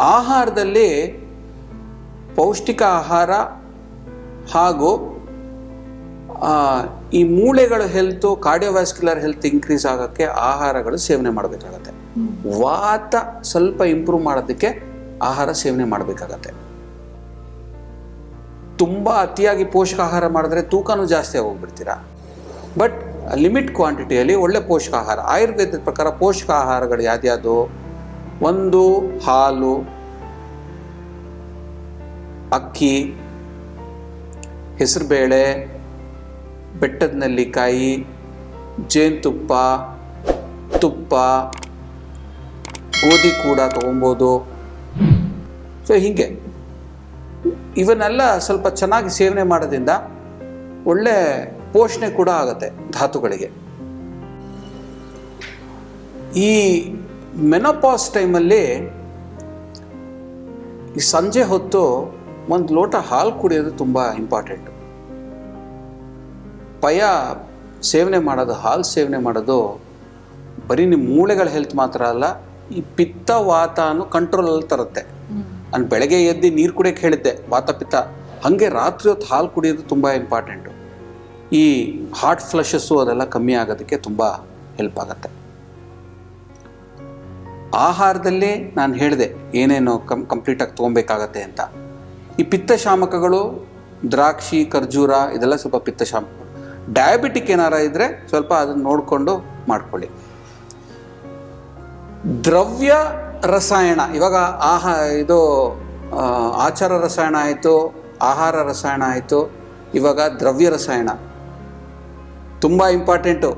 ಆಹಾರದಲ್ಲಿ ಪೌಷ್ಟಿಕ ಆಹಾರ ಹಾಗೂ ಈ ಮೂಳೆಗಳ ಹೆಲ್ತು ಕಾರ್ಡಿಯೋವ್ಯಾಸ್ಕ್ಯುಲರ್ ಹೆಲ್ತ್ ಇನ್ಕ್ರೀಸ್ ಆಗೋಕ್ಕೆ ಆಹಾರಗಳು ಸೇವನೆ ಮಾಡಬೇಕಾಗತ್ತೆ. ವಾತ ಸ್ವಲ್ಪ ಇಂಪ್ರೂವ್ ಮಾಡೋದಕ್ಕೆ ಆಹಾರ ಸೇವನೆ ಮಾಡಬೇಕಾಗತ್ತೆ. ತುಂಬ ಅತಿಯಾಗಿ ಪೋಷಕ ಆಹಾರ ಮಾಡಿದ್ರೆ ತೂಕನೂ ಜಾಸ್ತಿ ಆಗೋಗ್ಬಿಡ್ತೀರಾ. ಬಟ್ ಲಿಮಿಟ್ ಕ್ವಾಂಟಿಟಿಯಲ್ಲಿ ಒಳ್ಳೆ ಪೋಷಕ ಆಹಾರ ಆಯುರ್ವೇದದ ಪ್ರಕಾರ ಪೋಷಕ ಆಹಾರಗಳು ಯಾವ್ದ್ಯಾವುದು? ಒಂದು ಹಾಲು, ಅಕ್ಕಿ, ಹೆಸರುಬೇಳೆ ಬೆಟ್ಟದ ನೆಲ್ಲಿಕಾಯಿ ಜೇನುತುಪ್ಪ, ತುಪ್ಪ, ಗೋಧಿ ಕೂಡ ತಗೊಬೋದು. ಸೊ ಹೀಗೆ. ಇವನ್ನೆಲ್ಲ ಸ್ವಲ್ಪ ಚೆನ್ನಾಗಿ ಸೇವನೆ ಮಾಡೋದ್ರಿಂದ ಒಳ್ಳೆ ಪೋಷಣೆ ಕೂಡ ಆಗುತ್ತೆ ಧಾತುಗಳಿಗೆ. ಈ ಮೆನೋಪಾಸ್ ಟೈಮಲ್ಲಿ ಈ ಸಂಜೆ ಹೊತ್ತು ಒಂದು ಲೋಟ ಹಾಲು ಕುಡಿಯೋದು ತುಂಬ ಇಂಪಾರ್ಟೆಂಟ್. ಪಯ ಸೇವನೆ ಮಾಡೋದು ಹಾಲು ಸೇವನೆ ಮಾಡೋದು ಬರೀ ನಿಮ್ಮ ಮೂಳೆಗಳ ಹೆಲ್ತ್ ಮಾತ್ರ ಅಲ್ಲ ಈ ಪಿತ್ತ ವಾತನು ಕಂಟ್ರೋಲಲ್ಲಿ ತರುತ್ತೆ. ನಾನು ಬೆಳಗ್ಗೆ ಎದ್ದು ನೀರು ಕುಡಿಯೋಕೆ ಹೇಳಿದ್ದೆ ವಾತ ಪಿತ್ತ. ಹಾಗೆ ರಾತ್ರಿ ಹೊತ್ತು ಹಾಲು ಕುಡಿಯೋದು ತುಂಬ ಇಂಪಾರ್ಟೆಂಟು. ಈ ಹಾರ್ಟ್ ಫ್ಲಶಸ್ಸು ಅದೆಲ್ಲ ಕಮ್ಮಿ ಆಗೋದಕ್ಕೆ ತುಂಬ ಹೆಲ್ಪ್ ಆಗುತ್ತೆ. ಆಹಾರದಲ್ಲಿ ನಾನು ಹೇಳಿದೆ, ಏನೇನು ಕಂ ಕಂಪ್ಲೀಟಾಗಿ ತೊಗೊಬೇಕಾಗತ್ತೆ ಅಂತ. ಈ ಪಿತ್ತಶಾಮಕಗಳು, ದ್ರಾಕ್ಷಿ, ಖರ್ಜೂರ, ಇದೆಲ್ಲ ಸ್ವಲ್ಪ ಪಿತ್ತಶಾಮಕಗಳು ಡಯಾಬಿಟಿಕ್ ಏನಾರ ಇದ್ದರೆ ಸ್ವಲ್ಪ ಅದನ್ನು ನೋಡಿಕೊಂಡು ಮಾಡ್ಕೊಳ್ಳಿ. ದ್ರವ್ಯ ರಸಾಯನ, ಇವಾಗ ಆಹಾ, ಇದು ಆಚಾರ ರಸಾಯನ ಆಯಿತು, ಆಹಾರ ರಸಾಯನ ಆಯಿತು, ಇವಾಗ ದ್ರವ್ಯ ರಸಾಯನ. ತುಂಬ ಇಂಪಾರ್ಟೆಂಟು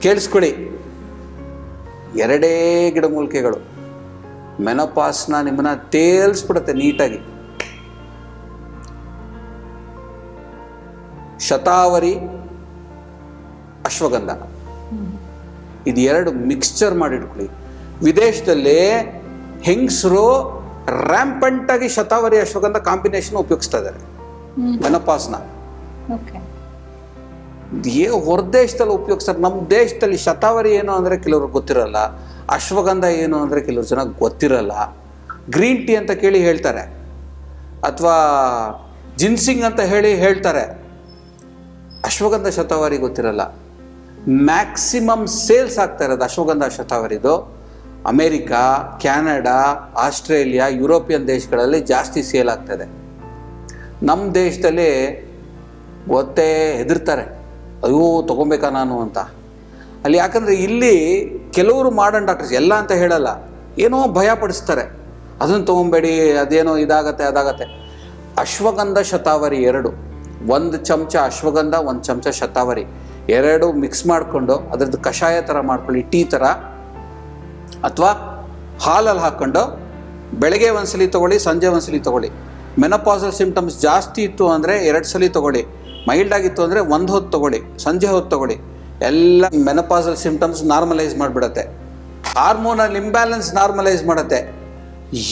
ಕೇಳಿಸ್ಕೊಳ್ಳಿ. ಎರಡೇ ಗಿಡಮೂಲಿಕೆಗಳು. ಮೆನೋಪಾಸ್ನ ನಿಮ್ಮನ್ನ ತೇಲ್ಸ್ಬಿಡುತ್ತೆ ನೀಟಾಗಿ. ಶತಾವರಿ ಅಶ್ವಗಂಧ. ಇದು ಎರಡು ಮಿಕ್ಸ್ಚರ್ ಮಾಡಿಟ್ಕೊಳ್ಳಿ. ವಿದೇಶದಲ್ಲಿ ಹೆಂಗಸರು ರ್ಯಾಂಪಂಟ್ ಆಗಿ ಶತಾವರಿ ಅಶ್ವಗಂಧ ಕಾಂಬಿನೇಷನ್ ಉಪಯೋಗಿಸ್ತಾ ಇದ್ದಾರೆ. ಮೆನೋಪಾಸ್ನ. ಓಕೆ ಏ ಹೊರ ದೇಶದಲ್ಲಿ ಉಪಯೋಗಿಸ್ತಾರೆ ನಮ್ಮ ದೇಶದಲ್ಲಿ ಶತಾವರಿ ಏನು ಅಂದರೆ ಕೆಲವ್ರಿಗೆ ಗೊತ್ತಿರಲ್ಲ, ಅಶ್ವಗಂಧ ಏನು ಅಂದರೆ ಕೆಲವ್ರು ಜನ ಗೊತ್ತಿರಲ್ಲ. ಗ್ರೀನ್ ಟೀ ಅಂತ ಕೇಳಿ ಹೇಳ್ತಾರೆ. ಅಥವಾ ಜಿನ್ಸಿಂಗ್ ಅಂತ ಹೇಳಿ ಹೇಳ್ತಾರೆ. ಅಶ್ವಗಂಧ ಶತಾವರಿ ಗೊತ್ತಿರಲ್ಲ. ಮ್ಯಾಕ್ಸಿಮಮ್ ಸೇಲ್ಸ್ ಆಗ್ತಾ ಇರೋದು ಅಶ್ವಗಂಧ ಶತಾವರಿದು. ಅಮೇರಿಕಾ, ಕ್ಯಾನಡಾ, ಆಸ್ಟ್ರೇಲಿಯಾ, ಯುರೋಪಿಯನ್ ದೇಶಗಳಲ್ಲಿ ಜಾಸ್ತಿ ಸೇಲ್ ಆಗ್ತದೆ ನಮ್ಮ ದೇಶದಲ್ಲಿ ಗೊತ್ತೇ ಹೆದರ್ತಾರೆ. ಅಯ್ಯೋ, ತಗೊಬೇಕಾ ನಾನು ಅಂತ. ಅಲ್ಲಿ ಯಾಕಂದರೆ ಇಲ್ಲಿ ಕೆಲವರು ಮಾಡರ್ನ್ ಡಾಕ್ಟರ್ಸ್ ಎಲ್ಲ ಅಂತ ಹೇಳಲ್ಲ, ಏನೋ ಭಯ ಪಡಿಸ್ತಾರೆ. ಅದನ್ನು ತೊಗೊಬೇಡಿ, ಅದೇನೋ ಇದಾಗತ್ತೆ, ಅದಾಗತ್ತೆ. ಅಶ್ವಗಂಧ ಶತಾವರಿ ಎರಡು. ಒಂದು ಚಮಚ ಅಶ್ವಗಂಧ, ಒಂದು ಚಮಚ ಶತಾವರಿ. ಎರಡು ಮಿಕ್ಸ್ ಮಾಡಿಕೊಂಡು ಅದರದ್ದು ಕಷಾಯ ಥರ ಮಾಡ್ಕೊಳ್ಳಿ, ಟೀ ಥರ ಅಥವಾ ಹಾಲಲ್ಲಿ ಹಾಕ್ಕೊಂಡು ಬೆಳಗ್ಗೆ ಒಂದ್ಸಲಿ ತೊಗೊಳ್ಳಿ, ಸಂಜೆ ಒಂದ್ಸಲಿ ತೊಗೊಳ್ಳಿ. ಮೆನಪಾಸಲ್ ಸಿಂಪ್ಟಮ್ಸ್ ಜಾಸ್ತಿ ಇತ್ತು ಅಂದರೆ ಎರಡು ಸಲ ತಗೊಳ್ಳಿ. ಮೈಲ್ಡ್ ಆಗಿತ್ತು ಅಂದರೆ ಒಂದು ಹೊತ್ತು ತಗೊಳ್ಳಿ, ಸಂಜೆ ಹೊತ್ತು ತಗೊಳ್ಳಿ. ಎಲ್ಲ ಮೆನಪಾಸಲ್ ಸಿಂಪ್ಟಮ್ಸ್ ನಾರ್ಮಲೈಸ್ ಮಾಡಿಬಿಡತ್ತೆ. ಹಾರ್ಮೋನಲ್ ಇಂಬ್ಯಾಲೆನ್ಸ್ ನಾರ್ಮಲೈಸ್ ಮಾಡುತ್ತೆ.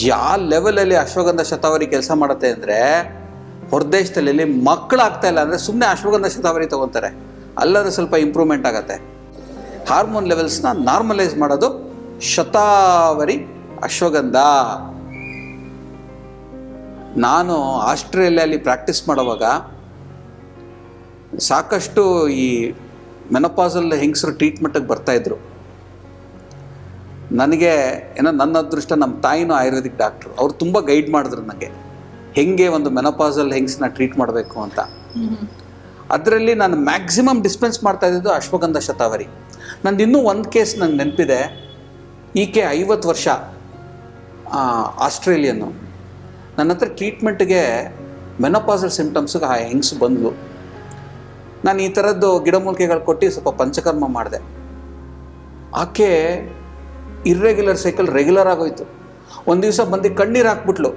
ಯಾವ ಲೆವೆಲಲ್ಲಿ ಅಶ್ವಗಂಧ ಶತಾವರಿ ಕೆಲಸ ಮಾಡುತ್ತೆ ಅಂದರೆ, ಹೊರದೇಶದಲ್ಲಿ ಮಕ್ಕಳು ಆಗ್ತಾ ಇಲ್ಲ ಅಂದರೆ ಸುಮ್ಮನೆ ಅಶ್ವಗಂಧ ಶತಾವರಿ ತೊಗೊತಾರೆ. ಅಲ್ಲರೂ ಸ್ವಲ್ಪ ಇಂಪ್ರೂವ್ಮೆಂಟ್ ಆಗುತ್ತೆ. ಹಾರ್ಮೋನ್ ಲೆವೆಲ್ಸ್ನ ನಾರ್ಮಲೈಸ್ ಮಾಡೋದು ಶತಾವರಿ ಅಶ್ವಗಂಧ. ನಾನು ಆಸ್ಟ್ರೇಲಿಯಲ್ಲಿ ಪ್ರಾಕ್ಟೀಸ್ ಮಾಡುವಾಗ ಸಾಕಷ್ಟು ಈ ಮೆನಪಾಸಲ್ ಹೆಂಗಸರು ಟ್ರೀಟ್ಮೆಂಟಿಗೆ ಬರ್ತಾಯಿದ್ರು ನನಗೆ ಏನೋ ನನ್ನ ಅದೃಷ್ಟ ನಮ್ಮ ತಾಯಿನೂ ಆಯುರ್ವೇದಿಕ್ ಡಾಕ್ಟ್ರು ಅವ್ರು ತುಂಬ ಗೈಡ್ ಮಾಡಿದ್ರು ನನಗೆ ಹೆಂಗೆ ಒಂದು ಮೆನಪಾಸಲ್ ಹೆಂಗ್ಸನ್ನ ಟ್ರೀಟ್ ಮಾಡಬೇಕು ಅಂತ. ಅದರಲ್ಲಿ ನಾನು ಮ್ಯಾಕ್ಸಿಮಮ್ ಡಿಸ್ಪೆನ್ಸ್ ಮಾಡ್ತಾ ಇದ್ದಿದ್ದು ಅಶ್ವಗಂಧ ಶತಾವರಿ. ನಂದು ಇನ್ನೂ ಒಂದು ಕೇಸ್ ನಂಗೆ ನೆನಪಿದೆ. ಈಕೆ ಐವತ್ತು ವರ್ಷ ಆಸ್ಟ್ರೇಲಿಯನ್ನು ನನ್ನ ಹತ್ರ ಟ್ರೀಟ್ಮೆಂಟ್ಗೆ ಮೆನೋಪಾಸಲ್ ಸಿಂಪ್ಟಮ್ಸ್ಗೆ ಆ ಹೆಂಗ್ಸ್ ಬಂದಳು ನಾನು ಈ ಥರದ್ದು ಗಿಡಮೂಲಿಕೆಗಳು ಕೊಟ್ಟು ಸ್ವಲ್ಪ ಪಂಚಕರ್ಮ ಮಾಡಿದೆ. ಆಕೆ ಇರ್ರೆಗ್ಯುಲರ್ ಸೈಕಲ್ ರೆಗ್ಯುಲರ್ ಆಗೋಯ್ತು. ಒಂದು ದಿವಸ ಬಂದು ಕಣ್ಣೀರು ಹಾಕ್ಬಿಟ್ಲು.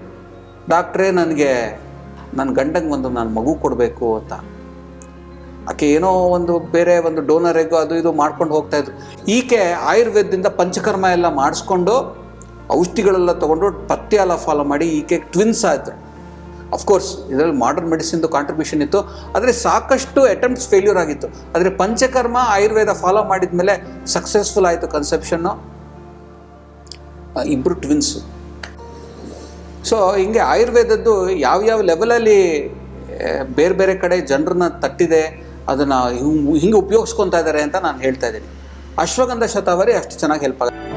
ಡಾಕ್ಟ್ರೇ, ನನಗೆ ನನ್ನ ಗಂಡಂಗೆ ಒಂದು ನಾನು ಮಗು ಕೊಡಬೇಕು ಅಂತ. ಆಕೆ ಏನೋ ಒಂದು ಬೇರೆ ಒಂದು ಡೋನರ್ ಎಗ್ ಅದು ಇದು ಮಾಡ್ಕೊಂಡು ಹೋಗ್ತಾ ಇದ್ರು. ಈಕೆ ಆಯುರ್ವೇದದಿಂದ ಪಂಚಕರ್ಮ ಎಲ್ಲ ಮಾಡಿಸ್ಕೊಂಡು ಔಷಧಿಗಳೆಲ್ಲ ತೊಗೊಂಡು ಪಥ್ಯ ಎಲ್ಲ ಫಾಲೋ ಮಾಡಿ ಈಕೆ ಟ್ವಿನ್ಸ್ ಆಯಿತು ಅಫ್ಕೋರ್ಸ್ ಇದರಲ್ಲಿ ಮಾಡರ್ನ್ ಮೆಡಿಸಿನ್ದು ಕಾಂಟ್ರಿಬ್ಯೂಷನ್ ಇತ್ತು. ಆದರೆ ಸಾಕಷ್ಟು ಅಟೆಂಪ್ಟ್ಸ್ ಫೇಲ್ಯೂರ್ ಆಗಿತ್ತು. ಆದರೆ ಪಂಚಕರ್ಮ ಆಯುರ್ವೇದ ಫಾಲೋ ಮಾಡಿದ ಮೇಲೆ ಸಕ್ಸಸ್ಫುಲ್ ಆಯಿತು ಕನ್ಸೆಪ್ಷನ್ನು ಇಬ್ಬರು ಟ್ವಿನ್ಸು ಸೊ ಹಿಂಗೆ ಆಯುರ್ವೇದದ್ದು ಯಾವ್ಯಾವ ಲೆವೆಲಲ್ಲಿ ಬೇರೆ ಬೇರೆ ಕಡೆ ಜನರನ್ನ ತಟ್ಟಿದೆ, ಅದನ್ನು ಹಿಂಗೆ ಉಪಯೋಗಿಸ್ಕೊತಾ ಇದ್ದಾರೆ ಅಂತ ನಾನು ಹೇಳ್ತಾ ಇದ್ದೀನಿ. ಅಶ್ವಗಂಧ ಶತಾವರಿ ಅಷ್ಟು ಚೆನ್ನಾಗಿ ಹೆಲ್ಪ್ ಆಗುತ್ತೆ